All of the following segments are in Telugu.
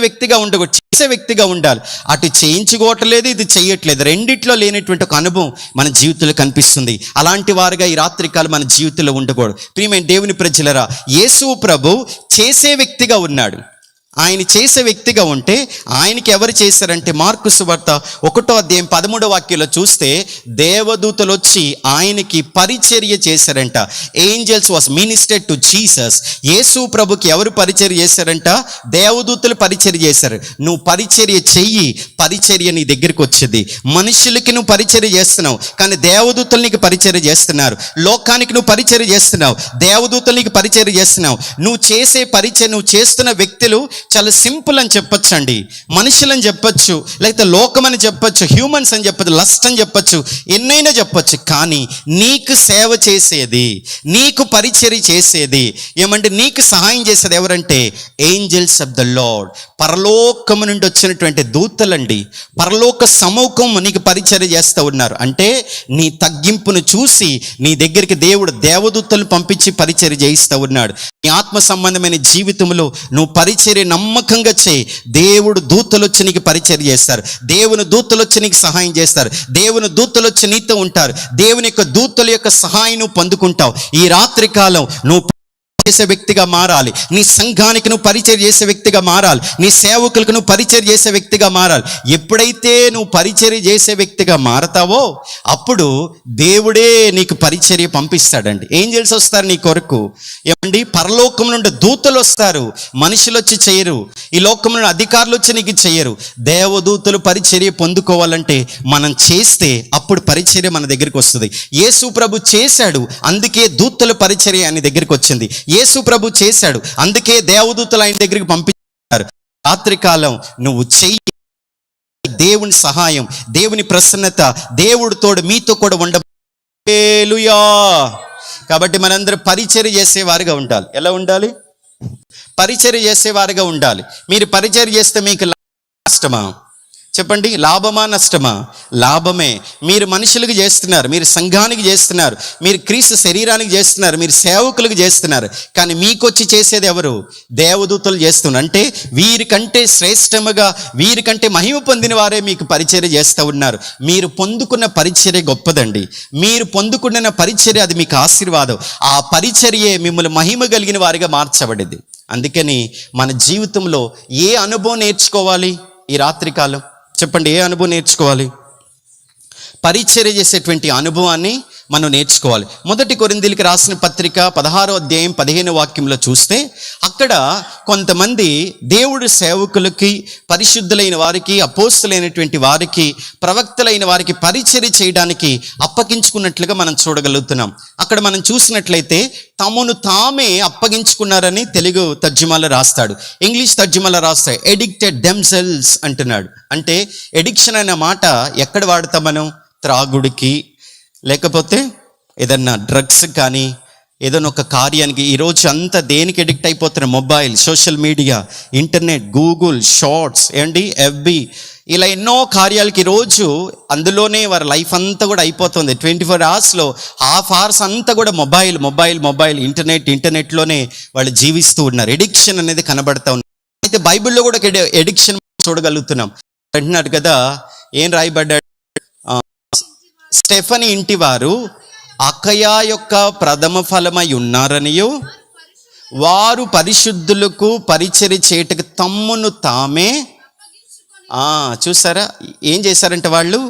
వ్యక్తిగా ఉండకూడదు చేసే వ్యక్తిగా ఉండాలి. అటు చేయించుకోవట్లేదు ఇది చేయట్లేదు రెండిట్లో లేనటువంటి ఒక అనుభవం మన జీవితంలో కనిపిస్తుంది. అలాంటి వారుగా ఈ రాత్రికాలు మన జీవితంలో ఉండకూడదు. ప్రియమైన దేవుని ప్రజలరా యేసు ప్రభు చేసే వ్యక్తిగా ఉన్నాడు. ఆయన చేసే వ్యక్తిగా ఉంటే ఆయనకి ఎవరు చేశారంటే మార్కు సువార్త ఒకటో అధ్యాయం పదమూడో వాక్యంలో చూస్తే దేవదూతలు వచ్చి ఆయనకి పరిచర్య చేశారంట. Angels was ministered to Jesus Yesu ప్రభుకి ఎవరు పరిచర్య చేశారంట? దేవదూతలు పరిచర్య చేశారు. నువ్వు పరిచర్య చెయ్యి పరిచర్య నీ దగ్గరికి వచ్చింది. మనుషులకి నువ్వు పరిచర్య చేస్తున్నావు కానీ దేవదూతలు నీకు పరిచర్య చేస్తున్నారు. లోకానికి నువ్వు పరిచర్య చేస్తున్నావు దేవదూతలు నీకు పరిచర్య చేస్తున్నావు. నువ్వు చేసే పరిచయం నువ్వు చేస్తున్న వ్యక్తులు చాలా సింపుల్ అని చెప్పొచ్చు అండి మనుషులని చెప్పొచ్చు లేకపోతే లోకం అని చెప్పొచ్చు హ్యూమన్స్ అని చెప్పొచ్చు లస్ట్ అని చెప్పొచ్చు ఎన్నైనా చెప్పొచ్చు. కానీ నీకు సేవ చేసేది నీకు పరిచర్య చేసేది ఏమంటే నీకు సహాయం చేసేది ఎవరంటే ఏంజల్స్ ఆఫ్ ద లార్డ్. పరలోకము నుండి వచ్చినటువంటి దూతలండి. పరలోక సమూహం నీకు పరిచర్య చేస్తూ ఉన్నారు. అంటే నీ తగ్గింపును చూసి నీ దగ్గరికి దేవుడు దేవదూతలు పంపించి పరిచర్య చేయిస్తూ ఉన్నాడు. నీ ఆత్మ సంబంధమైన జీవితంలో నువ్వు పరిచర్య నమ్మకంగా చేయి. దేవుడు దూతలు వచ్చి నీకు పరిచయం చేస్తారు. దేవుని దూతలు వచ్చి నీకు సహాయం చేస్తారు. దేవుని దూతలు వచ్చి నీతో ఉంటారు. దేవుని యొక్క దూతల యొక్క సహాయం నువ్వు పొందుకుంటావు. ఈ రాత్రి కాలం నువ్వు చేసే వ్యక్తిగా మారాలి. నీ సంఘానికి నువ్వు పరిచయం చేసే వ్యక్తిగా మారాలి. నీ సేవకులకు నువ్వు పరిచయం చేసే వ్యక్తిగా మారాలి. ఎప్పుడైతే నువ్వు పరిచర్య చేసే వ్యక్తిగా మారతావో అప్పుడు దేవుడే నీకు పరిచర్య పంపిస్తాడండి. ఏం చేసి వస్తారు నీ కొరకు. ఏమండి? పరలోకం నుండి దూతలు వస్తారు. మనుషులు వచ్చి చేయరు. ఈ లోకం నుండి అధికారులు వచ్చి నీకు చేయరు. దేవదూతలు పరిచర్య పొందుకోవాలంటే మనం చేస్తే అప్పుడు పరిచర్య మన దగ్గరికి వస్తుంది. యేసు ప్రభు చేశాడు. అందుకే దూతల పరిచర్య అని దగ్గరికి వచ్చింది. యేసు ప్రభు చేశాడు. అందుకే దేవదూతలు ఆయన దగ్గరికి పంపించారు. రాత్రికాలం నువ్వు చెయ్యి. దేవుని సహాయం దేవుని ప్రసన్నత దేవుడు తోడు మీతో కూడా ఉండ కాబట్టి మనందరూ పరిచర్య చేసేవారుగా ఉండాలి. ఎలా ఉండాలి? పరిచర్య చేసేవారుగా ఉండాలి. మీరు పరిచర్య చేస్తే మీకు నష్టమా చెప్పండి లాభమా నష్టమా? లాభమే. మీరు మనుషులకు చేస్తున్నారు మీరు సంఘానికి చేస్తున్నారు మీరు క్రీస్తు శరీరానికి చేస్తున్నారు మీరు సేవకులకు చేస్తున్నారు కానీ మీకొచ్చి చేసేది ఎవరు? దేవదూతలు చేస్తున్నారు. అంటే వీరికంటే శ్రేష్టముగా వీరికంటే మహిమ పొందిన వారే మీకు పరిచర్య చేస్తూ ఉన్నారు. మీరు పొందుకున్న పరిచర్య గొప్పదండి. మీరు పొందుకున్న పరిచర్య అది మీకు ఆశీర్వాదం. ఆ పరిచర్యే మిమ్మల్ని మహిమ కలిగిన వారిగా మార్చబడింది. అందుకని మన జీవితంలో ఏ అనుభవం నేర్చుకోవాలి ఈ రాత్రికాలం? చెప్పండి ఏ అనుభవం నేర్చుకోవాలి? పరిచర్య చేసేటువంటి అనుభవాన్ని మనం నేర్చుకోవాలి. మొదటి కొరిందీలకి రాసిన పత్రిక పదహారో అధ్యాయం పదిహేను వాక్యంలో చూస్తే అక్కడ కొంతమంది దేవుడి సేవకులకి పరిశుద్ధులైన వారికి అపోస్తులైనటువంటి వారికి ప్రవక్తలైన వారికి పరిచర్య చేయడానికి అప్పగించుకున్నట్లుగా మనం చూడగలుగుతున్నాం. అక్కడ మనం చూసినట్లయితే తమను తామే అప్పగించుకున్నారని తెలుగు తర్జుమాలో రాస్తాడు. ఇంగ్లీష్ తర్జుమాలో రాస్తాడు ఎడిక్టెడ్ దెమ్సెల్స్ అంటున్నాడు. అంటే ఎడిక్షన్ అనే మాట ఎక్కడ వాడతాం మనం? త్రాగుడికి లేకపోతే ఏదన్నా డ్రగ్స్ కానీ ఏదైనా ఒక కార్యానికి ఈరోజు అంతా దేనికి ఎడిక్ట్ అయిపోతున్నారు? Mobile social media internet Google shorts ఏంటి? ఎఫ్బి ఇలా ఎన్నో కార్యాలకి ఈరోజు అందులోనే వారి లైఫ్ అంతా కూడా అయిపోతుంది. ట్వంటీ ఫోర్ అవర్స్లో హాఫ్ అవర్స్ అంతా కూడా మొబైల్ మొబైల్ మొబైల్ ఇంటర్నెట్ ఇంటర్నెట్లోనే వాళ్ళు జీవిస్తూ ఉన్నారు. ఎడిక్షన్ అనేది కనబడతా ఉంది. అయితే బైబిల్లో కూడా ఎడిక్షన్ చూడగలుగుతున్నాం. అంటున్నాడు కదా ఏం రాయబడ్డాడు? స్టెఫని ఇంటివారు అకయా యొక్క ప్రథమ ఫలమై ఉన్నారనియు వారు పరిశుద్ధులకు పరిచర్య చేయటకు తమ్మును తామే. చూసారా? ఏం చేశారంట వాళ్ళు?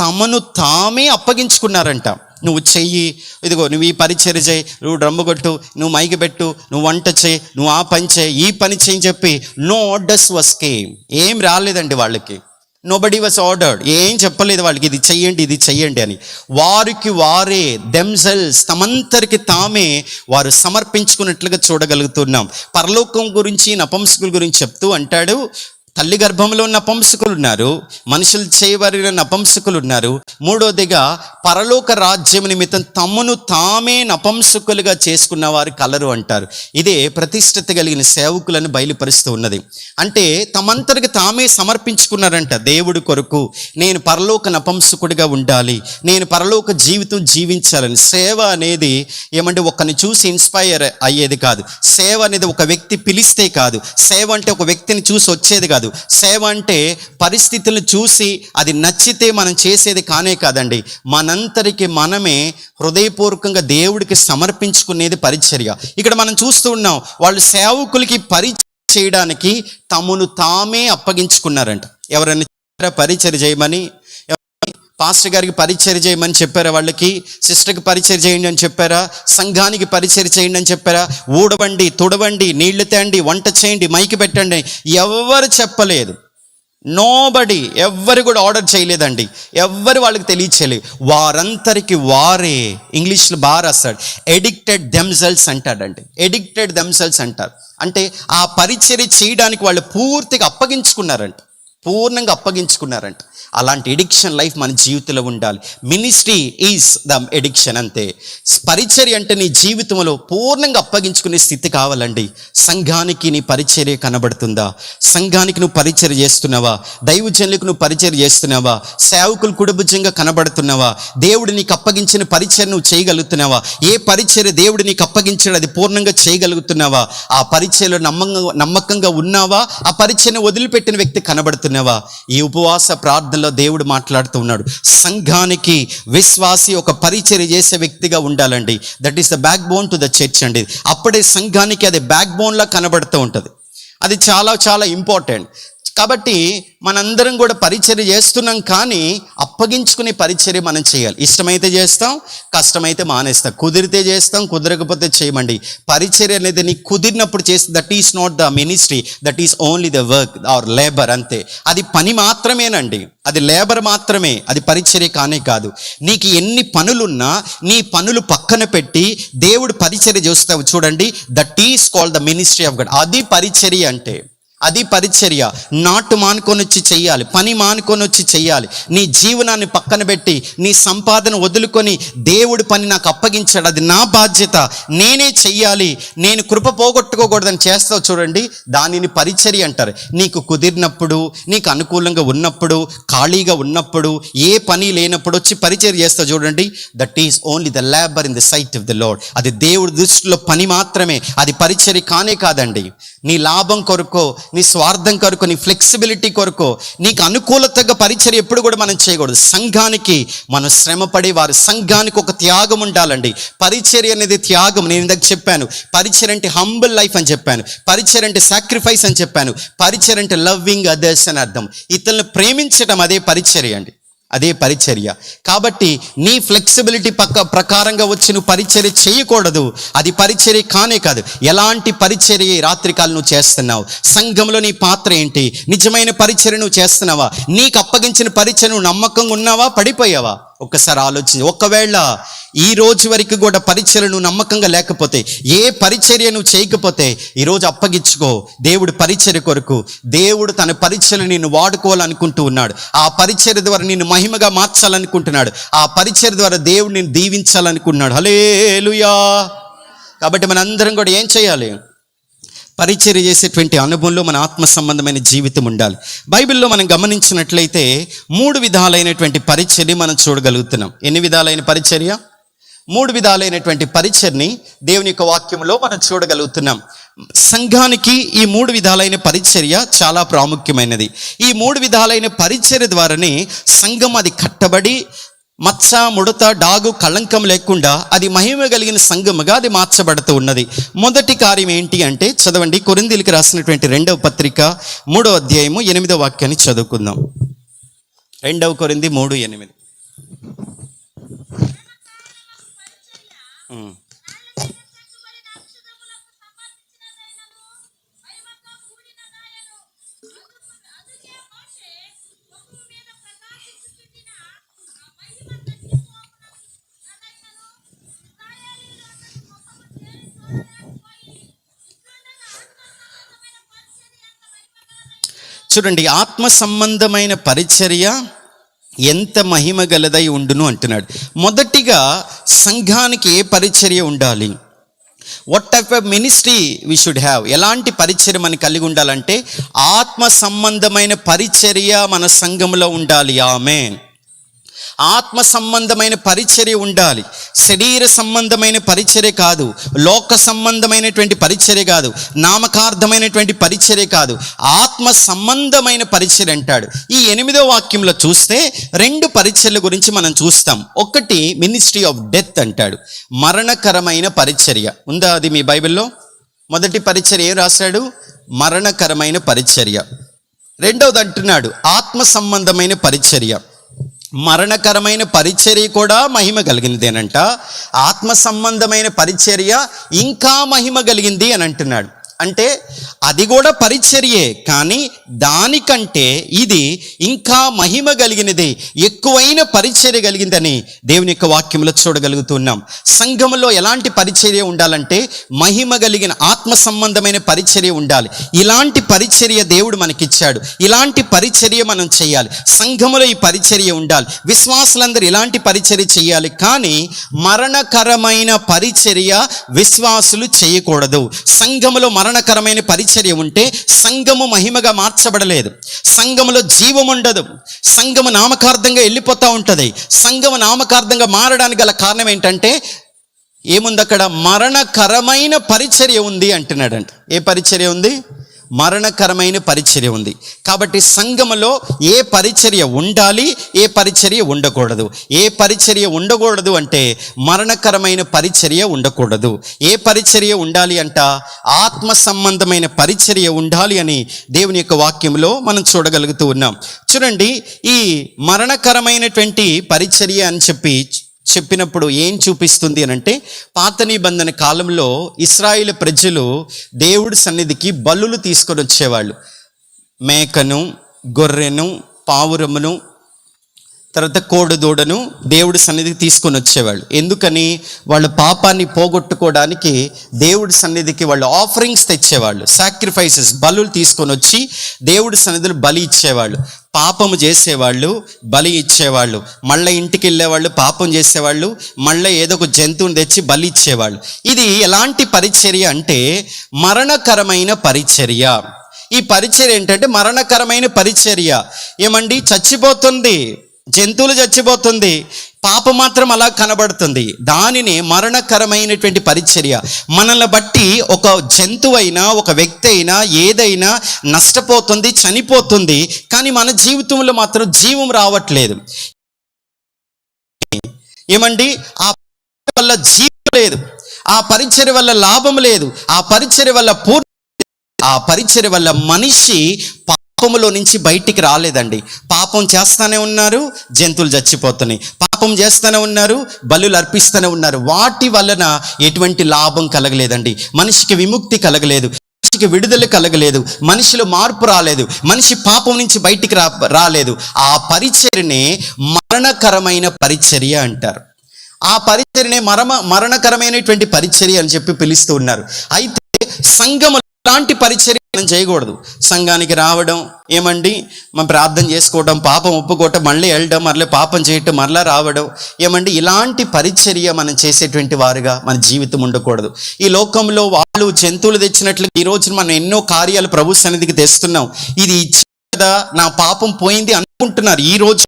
తమను తామే అప్పగించుకున్నారంట. నువ్వు చెయ్యి ఇదిగో నువ్వు ఈ పరిచర్య చేయి నువ్వు డ్రమ్ము కొట్టు నువ్వు మైకి పెట్టు నువ్వు వంట చేయి నువ్వు ఆ పని చేయి ఈ పని చేయని చెప్పి నో ఆర్డర్స్ వస్ కేమ్ ఏం రాలేదండి వాళ్ళకి. నోబడి వాస్ ఆర్డర్డ్ ఏం చెప్పలేదు వాళ్ళకి ఇది చెయ్యండి ఇది చెయ్యండి అని. వారికి వారే దెమ్సెల్స్ తమంతరికి తామే వారు సమర్పించుకున్నట్లుగా చూడగలుగుతున్నాం. పరలోకం గురించి నపంసకుల గురించి చెప్తూ అంటాడు తల్లి గర్భంలో నపంసకులు ఉన్నారు మనుషులు చేయబడిన నపంసకులు ఉన్నారు మూడోదిగా పరలోక రాజ్యం నిమిత్తం తమ్మును తామే నపంసకులుగా చేసుకున్న వారు కలరు అంటారు. ఇదే ప్రతిష్టత కలిగిన సేవకులను బయలుపరుస్తూ ఉన్నది. అంటే తమంతరికి తామే సమర్పించుకున్నారంట దేవుడి కొరకు నేను పరలోక నపంసకుడిగా ఉండాలి నేను పరలోక జీవితం జీవించాలని. సేవ అనేది ఏమంటే ఒకరిని చూసి ఇన్స్పైర్ అయ్యేది కాదు. సేవ అనేది ఒక వ్యక్తి పిలిస్తే కాదు. సేవ అంటే ఒక వ్యక్తిని చూసి వచ్చేది కాదు. సేవ అంటే పరిస్థితులను చూసి అది నచ్చితే మనం చేసేది కానే కాదండి. మనంతరికి మనమే హృదయపూర్వకంగా దేవుడికి సమర్పించుకునేది పరిచర్య. ఇక్కడ మనం చూస్తూ ఉన్నాం వాళ్ళు సేవకులకి పరిచయం చేయడానికి తమను తామే అప్పగించుకున్నారంట. ఎవరైనా చెప్పారా చేయమని? పాస్టర్ గారికి పరిచయం చేయమని చెప్పారా వాళ్ళకి? సిస్టర్కి పరిచయం చేయండి అని చెప్పారా? సంఘానికి పరిచయం చేయండి అని చెప్పారా? ఊడవండి తుడవండి నీళ్ళు తేండి వంట చేయండి మైకి పెట్టండి. ఎవరు చెప్పలేదు. నోబడి ఎవ్వరు కూడా ఆర్డర్ చేయలేదండి. ఎవ్వరు వాళ్ళకి తెలియచేయలేదు. వారంతరికి వారే ఇంగ్లీష్లో బాగా రాస్తాడు. ఎడిక్టెడ్ దెమ్సెల్స్ అంటాడండి. ఎడిక్టెడ్ దెమ్సెల్స్ అంటారు. అంటే ఆ పరిచర్య చేయడానికి వాళ్ళు పూర్తిగా అప్పగించుకున్నారంట. పూర్ణంగా అప్పగించుకున్నారంట. అలాంటి ఎడిక్షన్ లైఫ్ మన జీవితంలో ఉండాలి. మినిస్ట్రీ ఈజ్ ద ఎడిక్షన్ అంతే. పరిచర్య అంటే నీ జీవితంలో పూర్ణంగా అప్పగించుకునే స్థితి కావాలండి. సంఘానికి నీ పరిచర్య కనబడుతుందా? సంఘానికి నువ్వు పరిచర్య చేస్తున్నావా? దైవజనులకు నువ్వు పరిచర్య చేస్తున్నావా? సేవకులు కుడుభుజంగా కనబడుతున్నావా? దేవుడు నీకు అప్పగించిన పరిచర్య నువ్వు చేయగలుగుతున్నావా? ఏ పరిచర్య దేవుడు నీకు అప్పగించాడు అది పూర్ణంగా చేయగలుగుతున్నావా? ఆ పరిచయలో నమ్మకంగా నమ్మకంగా ఉన్నావా? ఆ పరిచయను వదిలిపెట్టిన వ్యక్తి కనబడుతున్నావు ఈ ఉపవాస ప్రార్థనలో దేవుడు మాట్లాడుతూ ఉన్నాడు. సంఘానికి విశ్వాసి ఒక పరిచర్య చేసే వ్యక్తిగా ఉండాలండి. That is the backbone to the church అండి. అప్పుడే సంఘానికి అది బ్యాక్ బోన్లా కనబడుతూ ఉంటుంది. అది చాలా చాలా ఇంపార్టెంట్ కాబట్టి మనందరం కూడా పరిచర్య చేస్తున్నాం కానీ అప్పగించుకునే పరిచర్య మనం చేయాలి. ఇష్టమైతే చేస్తాం కష్టమైతే మానేస్తాం. కుదిరితే చేస్తాం కుదరకపోతే చేయమండి. పరిచర్య అనేది నీకు కుదిరినప్పుడు చేస్తే that is not the ministry that is only the work or labour అంతే. అది పని మాత్రమేనండి. అది లేబర్ మాత్రమే. అది పరిచర్య కానే కాదు. నీకు ఎన్ని పనులున్నా నీ పనులు పక్కన పెట్టి దేవుడు పరిచర్య చేస్తావు చూడండి. That is called the ministry of God అది పరిచర్య అంటే. అది పరిచర్య. నాటు మానుకొని వచ్చి చెయ్యాలి పని మానుకొని వచ్చి చెయ్యాలి. నీ జీవనాన్ని పక్కన పెట్టి నీ సంపాదన వదులుకొని దేవుడి పని నాకు అప్పగించాడు. అది నా బాధ్యత. నేనే చెయ్యాలి. నేను కృప పోగొట్టుకోకూడదని చేస్తావు చూడండి. దానిని పరిచర్య అంటారు. నీకు కుదిరినప్పుడు నీకు అనుకూలంగా ఉన్నప్పుడు ఖాళీగా ఉన్నప్పుడు ఏ పని లేనప్పుడు వచ్చి పరిచర్య చేస్తావు చూడండి. That is only the labour in the sight of the Lord అది దేవుడి దృష్టిలో పని మాత్రమే. అది పరిచర్య కానే కాదండి. నీ లాభం కొరకో నీ స్వార్థం కొరకు నీ ఫ్లెక్సిబిలిటీ కొరకు నీకు అనుకూలతగా పరిచయం ఎప్పుడు కూడా మనం చేయకూడదు. సంఘానికి మనం శ్రమపడి వారి సంఘానికి ఒక త్యాగం ఉండాలండి. పరిచర్య అనేది త్యాగం. నేను ఇందాక చెప్పాను. పరిచర్ అంటే హంబుల్ లైఫ్ అని చెప్పాను. పరిచర్ అంటే సాక్రిఫైస్ అని చెప్పాను. పరిచర్ అంటే లవ్వింగ్ అదర్స్ అని అర్థం. ఇతరులను ప్రేమించడం అదే పరిచర్య అండి. అదే పరిచర్య. కాబట్టి నీ ఫ్లెక్సిబిలిటీ పక్క ప్రకారంగా వచ్చి నువ్వు పరిచర్య చేయకూడదు. అది పరిచర్య కానే కాదు. ఎలాంటి పరిచర్య రాత్రికాలు నువ్వు చేస్తున్నావు? సంఘంలో నీ పాత్ర ఏంటి? నిజమైన పరిచర్య నువ్వు చేస్తున్నావా? నీకు అప్పగించిన పరిచర్య నువ్వు నమ్మకంగా ఉన్నావా? పడిపోయావా? ఒక్కసారి ఆలోచించి. ఒకవేళ ఈ రోజు వరకు కూడా పరిచర్య నువ్వు నమ్మకంగా లేకపోతే ఏ పరిచర్య నువ్వు చేయకపోతే ఈరోజు అప్పగించుకో. దేవుడు పరిచర్య కొరకు దేవుడు తన పరిచర్య నిన్ను వాడుకోవాలనుకుంటూ ఉన్నాడు. ఆ పరిచర్య ద్వారా నిన్ను మహిమగా మార్చాలనుకుంటున్నాడు. ఆ పరిచర్య ద్వారా దేవుడు నిన్ను దీవించాలనుకుంటున్నాడు. హలేలుయా కాబట్టి మనందరం కూడా ఏం చేయాలి? పరిచర్య చేసేటువంటి అనుభవంలో మన ఆత్మ సంబంధమైన జీవితం ఉండాలి. బైబిల్లో మనం గమనించినట్లయితే మూడు విధాలైనటువంటి పరిచర్య మనం చూడగలుగుతున్నాం. ఎన్ని విధాలైన పరిచర్య? మూడు విధాలైనటువంటి పరిచర్ని దేవుని యొక్క వాక్యంలో మనం చూడగలుగుతున్నాం. సంఘానికి ఈ మూడు విధాలైన పరిచర్య చాలా ప్రాముఖ్యమైనది. ఈ మూడు విధాలైన పరిచర్య ద్వారానే సంఘం అది కట్టబడి మచ్చ ముడత డాగు కళంకం లేకుండా అది మహిమ కలిగిన సంఘముగా అది మార్చబడుతూ ఉన్నది. మొదటి కార్యం ఏంటి అంటే చదవండి. కొరిందీలకి రాసినటువంటి రెండవ పత్రిక మూడవ అధ్యాయము ఎనిమిదవ వాక్యాన్ని చదువుకుందాం. రెండవ కొరింది మూడు ఎనిమిది. చూడండి ఆత్మ సంబంధమైన పరిచర్య ఎంత మహిమ గలదై ఉండును అంటున్నాడు. మొదటిగా సంఘానికి ఏ పరిచర్య ఉండాలి? What type of ministry we should have ఎలాంటి పరిచర్య మనం కలిగి ఉండాలంటే ఆత్మ సంబంధమైన పరిచర్య మన సంఘంలో ఉండాలి. ఆమె ఆత్మ సంబంధమైన పరిచర్య ఉండాలి. శరీర సంబంధమైన పరిచర్య కాదు. లోక సంబంధమైనటువంటి పరిచర్య కాదు. నామకార్థమైనటువంటి పరిచర్య కాదు. ఆత్మ సంబంధమైన పరిచర్య అంటాడు. ఈ ఎనిమిదో వాక్యంలో చూస్తే రెండు పరిచర్ల గురించి మనం చూస్తాం. ఒకటి మినిస్ట్రీ ఆఫ్ డెత్ అంటాడు. మరణకరమైన పరిచర్య. ఉందా అది మీ బైబిల్లో? మొదటి పరిచర్య ఏం రాశాడు? మరణకరమైన పరిచర్య. రెండవది అంటున్నాడు ఆత్మ సంబంధమైన పరిచర్య. మరణకరమైన పరిచర్య కూడా మహిమ కలిగినదేనంట ఆత్మ సంబంధమైన పరిచర్య ఇంకా మహిమ కలిగింది అని అంటున్నాడు. అంటే అది కూడా పరిచర్యే కానీ దానికంటే ఇది ఇంకా మహిమ కలిగినది ఎక్కువైన పరిచర్య కలిగిందని దేవుని యొక్క వాక్యంలో చూడగలుగుతున్నాం. సంఘములో ఎలాంటి పరిచర్య ఉండాలంటే మహిమ కలిగిన ఆత్మ సంబంధమైన పరిచర్య ఉండాలి. ఇలాంటి పరిచర్య దేవుడు మనకిచ్చాడు. ఇలాంటి పరిచర్య మనం చేయాలి. సంఘములో ఈ పరిచర్య ఉండాలి. విశ్వాసులందరూ ఇలాంటి పరిచర్య చేయాలి కానీ మరణకరమైన పరిచర్య విశ్వాసులు చేయకూడదు. సంఘములో మరణకరమైన పరిచర్య ఉంటే సంఘము మహిమగా మార్చబడలేదు. సంఘములో జీవం ఉండదు. సంఘము నామకార్థంగా వెళ్ళిపోతూ ఉంటుంది. సంఘము నామకార్థంగా మారడానికి గల కారణం ఏంటంటే ఏముంది అక్కడ మరణకరమైన పరిచర్య ఉంది అంటున్నాడంట. ఏ పరిచర్య ఉంది? మరణకరమైన పరిచర్య ఉంది. కాబట్టి సంఘములో ఏ పరిచర్య ఉండాలి ఏ పరిచర్య ఉండకూడదు. ఏ పరిచర్య ఉండకూడదు అంటే మరణకరమైన పరిచర్య ఉండకూడదు. ఏ పరిచర్య ఉండాలి అంట? ఆత్మ సంబంధమైన పరిచర్య ఉండాలి అని దేవుని యొక్క వాక్యంలో మనం చూడగలుగుతూ ఉన్నాం. చూడండి ఈ మరణకరమైనటువంటి పరిచర్య అని చెప్పి చెప్పినప్పుడు ఏం చూపిస్తుంది అని అంటే పాత నిబంధన కాలంలో ఇస్రాయిల్ ప్రజలు దేవుడి సన్నిధికి బలులు తీసుకొని వచ్చేవాళ్ళు. మేకను గొర్రెను పావురమును తర్వాత కోడి దూడను దేవుడి సన్నిధికి తీసుకొని వచ్చేవాళ్ళు. ఎందుకని? వాళ్ళ పాపాన్ని పోగొట్టుకోవడానికి దేవుడి సన్నిధికి వాళ్ళు ఆఫరింగ్స్ తెచ్చేవాళ్ళు. సాక్రిఫైసెస్ బలులు తీసుకొని వచ్చి దేవుడి సన్నిధిలో బలి ఇచ్చేవాళ్ళు. పాపము చేసేవాళ్ళు బలి ఇచ్చేవాళ్ళు. మళ్ళీ ఇంటికి వెళ్ళేవాళ్ళు పాపం చేసేవాళ్ళు. మళ్ళీ ఏదో ఒక జంతువుని తెచ్చి బలి ఇచ్చేవాళ్ళు. ఇది ఎలాంటి పరిచర్య అంటే మరణకరమైన పరిచర్య. ఈ పరిచర్య ఏంటంటే మరణకరమైన పరిచర్య. ఏమండి? చచ్చిపోతుంది. జంతువులు చచ్చిపోతుంది. పాప మాత్రం అలా కనబడుతుంది. దానిని మరణకరమైనటువంటి పరిచర్య. మనల్ని బట్టి ఒక జంతువైనా ఒక వ్యక్తి అయినా ఏదైనా నష్టపోతుంది చనిపోతుంది. కానీ మన జీవితంలో మాత్రం జీవం రావట్లేదు. ఏమండి? ఆ వల్ల జీవం లేదు. ఆ పరిచర్య వల్ల లాభం లేదు. ఆ పరిచర్య వల్ల పూర్తి ఆ పరిచర్య వల్ల మనిషి పాపములో నుంచి బయటికి రాలేదండి. పాపం చేస్తానే ఉన్నారు జంతువులు చచ్చిపోతున్నాయి. పాపం చేస్తూనే ఉన్నారు బలులు అర్పిస్తూనే ఉన్నారు. వాటి వలన ఎటువంటి లాభం కలగలేదండి. మనిషికి విముక్తి కలగలేదు మనిషికి విడుదల కలగలేదు మనిషిలో మార్పు రాలేదు మనిషి పాపం నుంచి బయటికి రా రాలేదు. ఆ పరిచర్నే మరణకరమైన పరిచర్య అంటారు. ఆ పరిచర్నే మరమ మరణకరమైనటువంటి పరిచర్య అని చెప్పి పిలుస్తూ ఉన్నారు. అయితే సంగమ ఇలాంటి పరిచర్య మనం చేయకూడదు. సంఘానికి రావడం ఏమండి? మనం ప్రార్థన చేసుకోవడం పాపం ఒప్పుకోవటం మళ్ళీ వెళ్ళడం మరలా పాపం చేయటం మరలా రావడం ఏమండి? ఇలాంటి పరిచర్య మనం చేసేటువంటి వారుగా మన జీవితం ఉండకూడదు. ఈ లోకంలో వాళ్ళు జంతువులు తెచ్చినట్లు ఈ రోజున మనం ఎన్నో కార్యాలు ప్రభు సన్నిధికి తెస్తున్నాం. ఇది ఇచ్చి కదా నా పాపం పోయింది అనుకుంటున్నారు. ఈ రోజు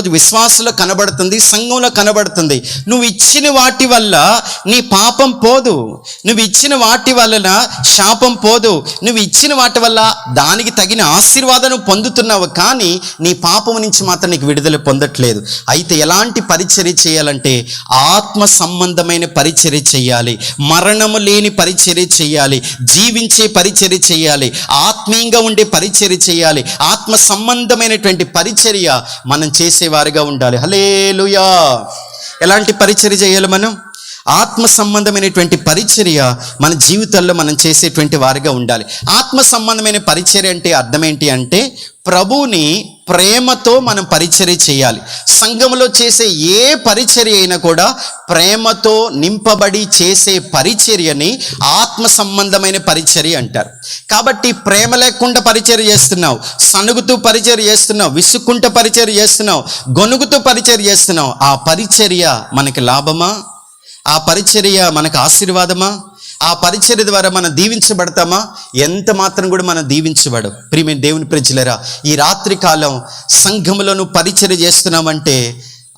విశ్వాసంలో కనబడుతుంది సంఘంలో కనబడుతుంది. నువ్వు ఇచ్చిన వాటి వల్ల నీ పాపం పోదు. నువ్వు ఇచ్చిన వాటి వలన శాపం పోదు. నువ్వు ఇచ్చిన వాటి వల్ల దానికి తగిన ఆశీర్వాదం పొందుతున్నావు కానీ నీ పాపం నుంచి మాత్రం నీకు విడుదల పొందట్లేదు. అయితే ఎలాంటి పరిచర్య చేయాలంటే ఆత్మ సంబంధమైన పరిచర్య చేయాలి. మరణము లేని పరిచర్య చేయాలి. జీవించే పరిచర్య చేయాలి. ఆత్మీయంగా ఉండే పరిచర్య చేయాలి. ఆత్మ సంబంధమైనటువంటి పరిచర్య మనం చేసేవారిగా ఉండాలి. హలేలుయా ఎలాంటి పరిచర్య చేయాలి మనం? ఆత్మ సంబంధమైనటువంటి పరిచర్య మన జీవితాల్లో మనం చేసేటువంటి వారిగా ఉండాలి. ఆత్మ సంబంధమైన పరిచర్య అంటే అర్థం ఏంటి అంటే ప్రభువుని ప్రేమతో మనం పరిచర్య చేయాలి. సంఘంలో చేసే ఏ పరిచర్య అయినా కూడా ప్రేమతో నింపబడి చేసే పరిచర్యని ఆత్మ సంబంధమైన పరిచర్య అంటారు. కాబట్టి ప్రేమ లేకుండా పరిచర్య చేస్తున్నావు సనుగుతూ పరిచర్య చేస్తున్నావు విసుక్కుంటూ పరిచర్య చేస్తున్నావు గొనుగుతూ పరిచర్య చేస్తున్నావు ఆ పరిచర్య మనకి లాభమా? ఆ పరిచర్య మనకు ఆశీర్వాదమా? ఆ పరిచర్య ద్వారా మనం దీవించబడతామా? ఎంత మాత్రం కూడా మనం దీవించబడం ప్రియమైన దేవుని ప్రజలరా ఈ రాత్రి కాలం సంఘములో పరిచర్య చేస్తున్నామంటే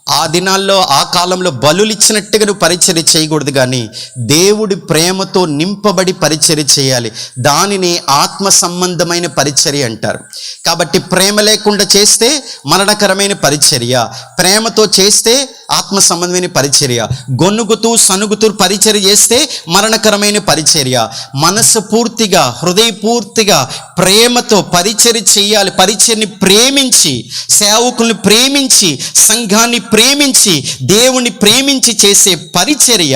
ఆ దినాల్లో ఆ కాలంలో బలులు ఇచ్చినట్టుగా నువ్వు పరిచర్య చేయకూడదు కానీ దేవుడి ప్రేమతో నింపబడి పరిచర్య చేయాలి. దానిని ఆత్మ సంబంధమైన పరిచర్య అంటారు. కాబట్టి ప్రేమ లేకుండా చేస్తే మరణకరమైన పరిచర్య. ప్రేమతో చేస్తే ఆత్మ సంబంధమైన పరిచర్య. గొనుగుతూ సనుగుతూ పరిచర్య చేస్తే మరణకరమైన పరిచర్య. మనసు పూర్తిగా హృదయపూర్తిగా ప్రేమతో పరిచర్య చేయాలి. పరిచర్ని ప్రేమించి సేవకుల్ని ప్రేమించి సంఘాన్ని ప్రేమించి దేవుని ప్రేమించి చేసే పరిచర్య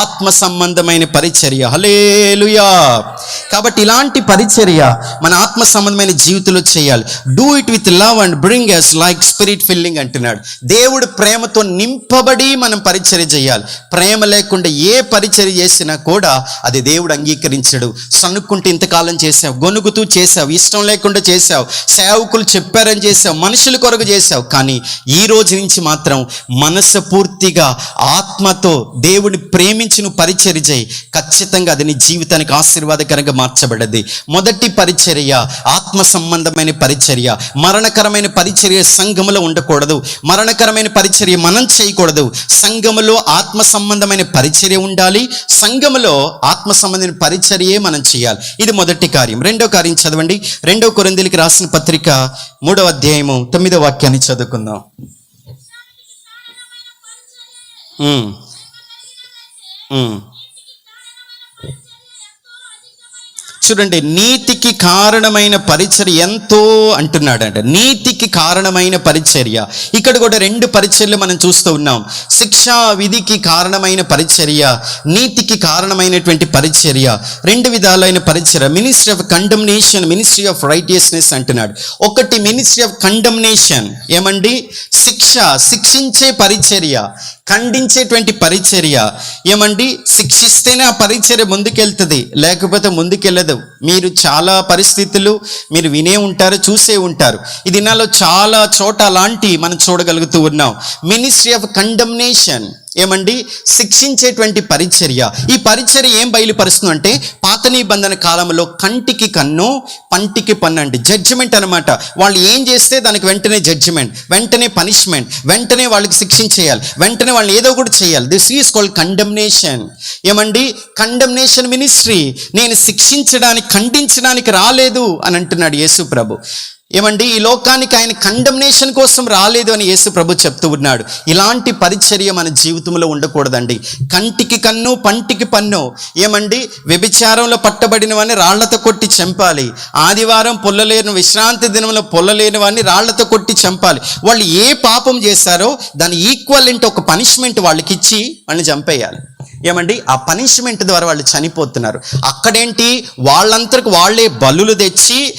ఆత్మ సంబంధమైన పరిచర్య. హలేలుయా కాబట్టి ఇలాంటి పరిచర్య మన ఆత్మ సంబంధమైన జీవితంలో చేయాలి. Do it with love and bring us like spirit filling అంటున్నాడు. దేవుడు ప్రేమతో నింపబడి మనం పరిచర్య చేయాలి. ప్రేమ లేకుండా ఏ పరిచర్య చేసినా కూడా అది దేవుడు అంగీకరించడు. సనుక్కుంటే ఇంతకాలం చేసావు గొనుగుతూ చేసావు ఇష్టం లేకుండా చేసావు సేవకులు చెప్పారని చేసావు మనుషుల కొరకు చేసావు. కానీ ఈ రోజు నుంచి మాత్రం మనసు పూర్తిగా ఆత్మతో దేవుని ప్రేమించి నువ్వు పరిచర్య చేయి. ఖచ్చితంగా అది నీ జీవితానికి ఆశీర్వాదకరంగా మార్చబడ్డది. మొదటి పరిచర్య ఆత్మ సంబంధమైన పరిచర్య. మరణకరమైన పరిచర్య సంఘములో ఉండకూడదు. మరణకరమైన పరిచర్య మనం చేయకూడదు. సంఘములో ఆత్మ సంబంధమైన పరిచర్య ఉండాలి. సంఘములో ఆత్మ సంబంధమైన పరిచర్యే మనం చేయాలి. ఇది మొదటి కార్యం. రెండో కార్యం చదవండి. రెండో కొరిందీలకి రాసిన పత్రిక మూడవ అధ్యాయము తొమ్మిదో వాక్యాన్ని చదువుకుందాం. 嗯嗯。చూడండి నీతికి కారణమైన పరిచర్య ఎంతో అంటున్నాడంట. నీతికి కారణమైన పరిచర్య. ఇక్కడ కూడా రెండు పరిచర్యలు మనం చూస్తూ ఉన్నాం. శిక్షా విధికి కారణమైన పరిచర్య నీతికి కారణమైనటువంటి పరిచర్య రెండు విధాలైన పరిచర్య. Ministry of condemnation ministry of righteousness అంటున్నాడు. ఒకటి మినిస్ట్రీ ఆఫ్ కండమ్నేషన్ ఏమండి? శిక్ష శిక్షించే పరిచర్య ఖండించేటువంటి పరిచర్య. ఏమండి? శిక్షిస్తేనే ఆ పరిచర్య ముందుకెళ్తుంది లేకపోతే ముందుకెళ్ళదు. మీరు చాలా పరిస్థితులు మీరు వినే ఉంటారు చూసే ఉంటారు. ఈ దినాల్లో చాలా చోట అలాంటి మనం చూడగలుగుతూ ఉన్నాం. మినిస్ట్రీ ఆఫ్ కండమ్నేషన్ ఏమండి? శిక్షించేటువంటి పరిచర్య. ఈ పరిచర్య ఏం బయలుపరుస్తుంది అంటే పాత నిబంధన కాలంలో కంటికి కన్ను పంటికి పన్ను అండి జడ్జిమెంట్ అనమాట వాళ్ళు ఏం చేస్తే దానికి వెంటనే జడ్జిమెంట్ వెంటనే పనిష్మెంట్ వెంటనే వాళ్ళకి శిక్షించేయాలి వెంటనే వాళ్ళని ఏదో ఒకటి చేయాలి. దిస్ ఈస్ కాల్డ్ కండమ్నేషన్ ఏమండి? కండమ్నేషన్ మినిస్ట్రీ నేను శిక్షించడానికి ఖండించడానికి రాలేదు అని అంటున్నాడు యేసు ప్రభు ఏమండి ఈ లోకానికి ఆయన కండమ్నేషన్ కోసం రాలేదు అని యేసు ప్రభు చెప్తూ ఉన్నాడు. ఇలాంటి పరిచర్య మన జీవితంలో ఉండకూడదండి. కంటికి కన్ను పంటికి పన్ను. ఏమండి వ్యభిచారంలో పట్టబడిన వాడిని రాళ్ళతో కొట్టి చంపాలి. ఆదివారం పొల్లలేని విశ్రాంతి దినంలో పొల్లలేని వాడిని రాళ్ళతో కొట్టి చంపాలి. వాళ్ళు ఏ పాపం చేశారో దాని ఈక్వల్ ఒక పనిష్మెంట్ వాళ్ళకి ఇచ్చి వాళ్ళని చంపేయాలి. ఏమండి? ఆ పనిష్మెంట్ ద్వారా వాళ్ళు చనిపోతున్నారు. అక్కడేంటి? వాళ్ళంతకు వాళ్ళే బలులు తెచ్చి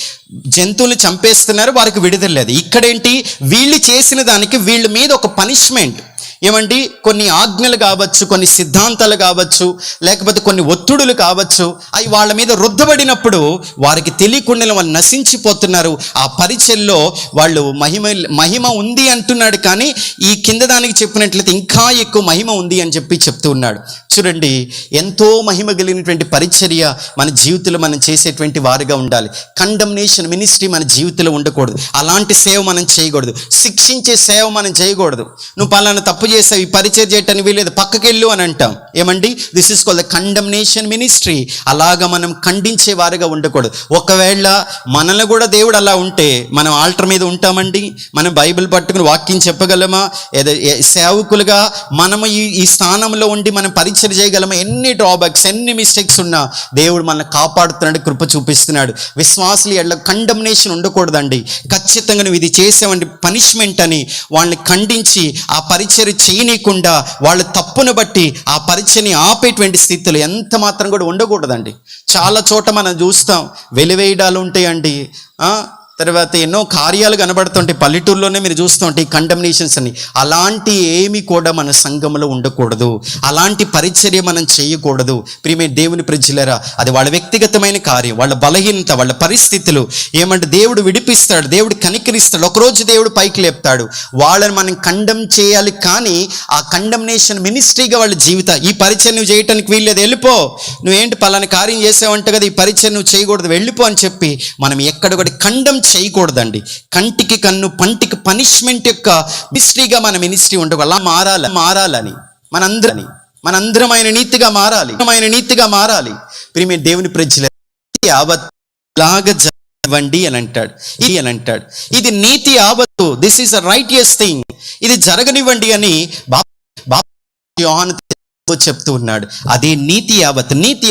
జంతువులు చంపేస్తున్నారు వారికి విడుదల లేదు. ఇక్కడేంటి? వీళ్ళు చేసిన దానికి వీళ్ళ మీద ఒక పనిష్మెంట్ ఏమండి? కొన్ని ఆజ్ఞలు కావచ్చు కొన్ని సిద్ధాంతాలు కావచ్చు లేకపోతే కొన్ని ఒత్తిడులు కావచ్చు అవి వాళ్ళ మీద రుద్దబడినప్పుడు వారికి తెలియకుండా వాళ్ళు నశించిపోతున్నారు. ఆ పరిచయలో వాళ్ళు మహిమ మహిమ ఉంది అంటున్నాడు కానీ ఈ కింద దానికి చెప్పినట్లయితే ఇంకా ఎక్కువ మహిమ ఉంది అని చెప్పి చెప్తూ ఉన్నాడు. చూడండి ఎంతో మహిమ కలిగినటువంటి పరిచర్య మన జీవితంలో మనం చేసేటువంటి వారుగా ఉండాలి. కండమ్నేషన్ మినిస్ట్రీ మన జీవితంలో ఉండకూడదు. అలాంటి సేవ మనం చేయకూడదు. శిక్షించే సేవ మనం చేయకూడదు. నువ్వు పలానా తప్పు చేసావు ఈ పరిచయం చేయటానికి వీలేదు పక్కకెళ్ళు అని అంటాం. ఏమండి? This is call the condemnation ministry అలాగా మనం ఖండించే వారిగా ఉండకూడదు. ఒకవేళ మనల్ని కూడా దేవుడు అలా ఉంటే మనం ఆల్టర్ మీద ఉంటామండి? మనం బైబిల్ పట్టుకుని వాక్యం చెప్పగలమా? ఏదో సేవకులుగా మనము ఈ ఈ స్థానంలో ఉండి మనం పరిచయం చేయగలమా? ఎన్ని డ్రాబ్యాక్స్ ఎన్ని మిస్టేక్స్ ఉన్నా దేవుడు మనల్ని కాపాడుతున్నాడు కృప చూపిస్తున్నాడు. విశ్వాసులు ఎళ్ళ కండమ్నేషన్ ఉండకూడదండి. ఖచ్చితంగా నువ్వు ఇది చేసావండి. పనిష్మెంట్ అని వాళ్ళని ఖండించి ఆ పరిచయం చేయనీయకుండా వాళ్ళ తప్పును బట్టి ఆ పరీక్షని ఆపేటువంటి స్థితిలో ఎంత మాత్రం కూడా ఉండకూడదండి. చాలా చోట మనం చూస్తాం వెలివేయడాలు ఉంటాయండి. తర్వాత ఎన్నో కార్యాలు కనబడుతుంటాయి. పల్లెటూరులోనే మీరు చూస్తుంటే ఈ అని అలాంటి ఏమి కూడా మన సంఘంలో ఉండకూడదు. అలాంటి పరిచర్య మనం చేయకూడదు. ప్రియమే దేవుని ప్రజలరా అది వాళ్ళ వ్యక్తిగతమైన కార్యం వాళ్ళ బలహీనత వాళ్ళ పరిస్థితులు. ఏమంటే దేవుడు విడిపిస్తాడు దేవుడు కనికరిస్తాడు ఒకరోజు దేవుడు పైకి లేపుతాడు. వాళ్ళని మనం కండం చేయాలి కానీ ఆ కండమ్నేషన్ మినిస్ట్రీగా వాళ్ళ జీవిత ఈ పరిచయం నువ్వు చేయటానికి వీల్లేదు వెళ్ళిపో. నువ్వేంటి పలానా కార్యం చేసావంట కదా ఈ పరిచయం నువ్వు చేయకూడదు వెళ్ళిపో అని చెప్పి మనం ఎక్కడ కూడా కండం చేయకూడదండి. కంటికి కన్ను పంటికి పనిష్మెంట్ యొక్క మినిస్ట్రీగా మన మినిస్ట్రీ ఉండవు అలా మారాలి మారాలని మనందరని మనందరం ఆయన నీతిగా మారాలి ఆయన నీతిగా మారాలి. ప్రియమే దేవుని ప్రజల యావత్ లాగా జరగనివ్వండి అని అంటాడు. ఇది అని అంటాడు. ఇది నీతి యావత్తు this is a righteous thing ఇది జరగనివ్వండి అని బాబా బాబా చెప్తూ ఉన్నాడు. అదే నీతి యావత్ నీతి